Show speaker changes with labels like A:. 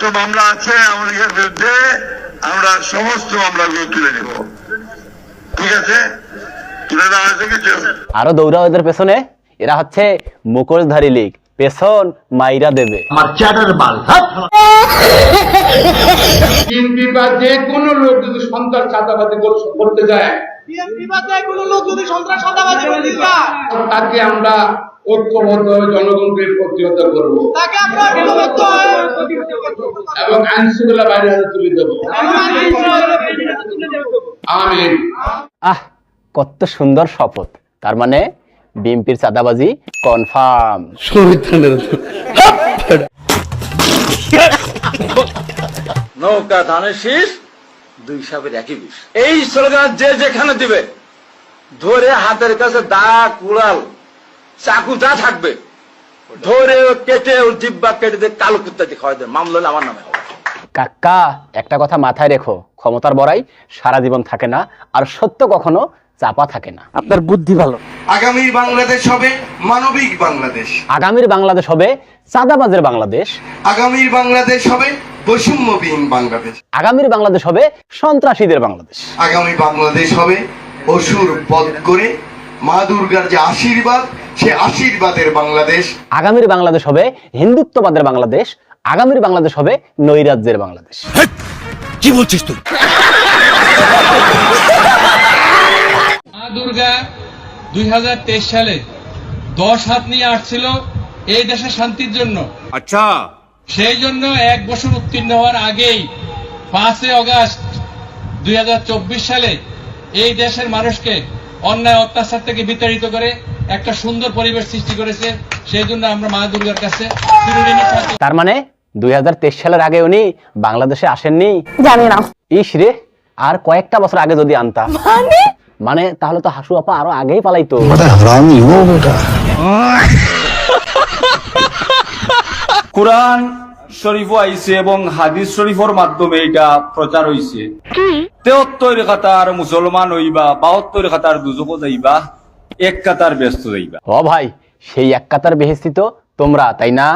A: তো মামলা আছে আমাদের বিরুদ্ধে আমরা সমস্ত মামলাগুলো তুলে নেব। ঠিক আছে? তুলে দেওয়া হয়েছে কিছু?
B: আরও দৌড়াও এদের পেছনে। এরা হচ্ছে মুখোশধারী লীগ। পেছন মাইরা দেবে।
C: বিএনপি বা যে কোনো লোক যদি সন্ত্রাস চাঁদাবাজি করতে যায়
D: বিএনপি বাদে কোনো লোক যদি সন্ত্রাস সন্ত্রাসবাদী করতে চায়,
C: তাকে আমরা ঐক্যবদ্ধ জনগণকে প্রতিহত করব। এবং আইন শৃঙ্খলা বাইরে হাতে তুলে দেবো। আমিন।
B: আহ কত সুন্দর শপথ। তার মানে বিএনপির চাঁদাবাজি কনফার্ম।
E: নৌকা ধানের শীষ দুই সাপের একই বিষ। এই স্লোগান যে যেখানে দিবে ধরে হাতের কাছে দা কুড়াল। চাকু যা থাকবে। ধরে কেটে ও জিব্বা কেটে দিয়ে কালো কুত্তা দিয়ে খাওয়াই দেবে মামলা হলে আমার নামে হবে।
B: কাকা একটা কথা মাথায় রেখো। ক্ষমতার বড়াই সারা জীবন থাকে না আর সত্য কখনো চাপা থাকে না। আপনার বুদ্ধি ভালো।
F: আগামীর বাংলাদেশ হবে মানবিক বাংলাদেশ।
B: আগামীর বাংলাদেশ হবে চাঁদাবাজের বাংলাদেশ।
F: আগামীর বাংলাদেশ হবে বৈষম্যবিহীন বাংলাদেশ।
B: আগামীর বাংলাদেশ হবে সন্ত্রাসীদের বাংলাদেশ।
F: আগামী বাংলাদেশ হবে অসুর বধ করে মা দুর্গার যে আশীর্বাদ সে আশীর্বাদের বাংলাদেশ।
B: আগামীর বাংলাদেশ হবে হিন্দুত্ববাদের বাংলাদেশ আগামীর বাংলাদেশ হবে নৈরাজ্যের বাংলাদেশ।
G: মা দুর্গা দুই সালে দশ হাত নিয়ে আসছিল এই দেশের শান্তির জন্য। আচ্ছা। সেই জন্য এক বছর উত্তীর্ণ হওয়ার আগেই পাঁচই অগাস্ট দুই হাজার চব্বিশ সালে এই দেশের মানুষকে অন্যায় অত্যাচার থেকে বিতাড়িত করে একটা সুন্দর পরিবেশ সৃষ্টি করেছে সেই জন্য আমরা মা দুর্গার কাছে
B: তার মানে দুই সালের আগে উনি বাংলাদেশে আসেননি?
H: জানি না।
B: ইস রে আর কয়েকটা বছর আগে যদি আনতাম
H: মানে?
B: মানে তাহলে তো হাসু আপা আরও আগেই পালাইতো।
I: কোরআন শরীফ আইছে এবং হাদিস শরীফর মাধ্যমে এটা প্রচার হইছে। তেহত্তর খাতার মুসলমান হইবা বাহাত্তর খাতার দুজক যাইবা এক কাতার ব্যস্ত যাইবা
B: ও ভাই সেই এক কাতার বেহেস্তি তো তোমরা তাই না?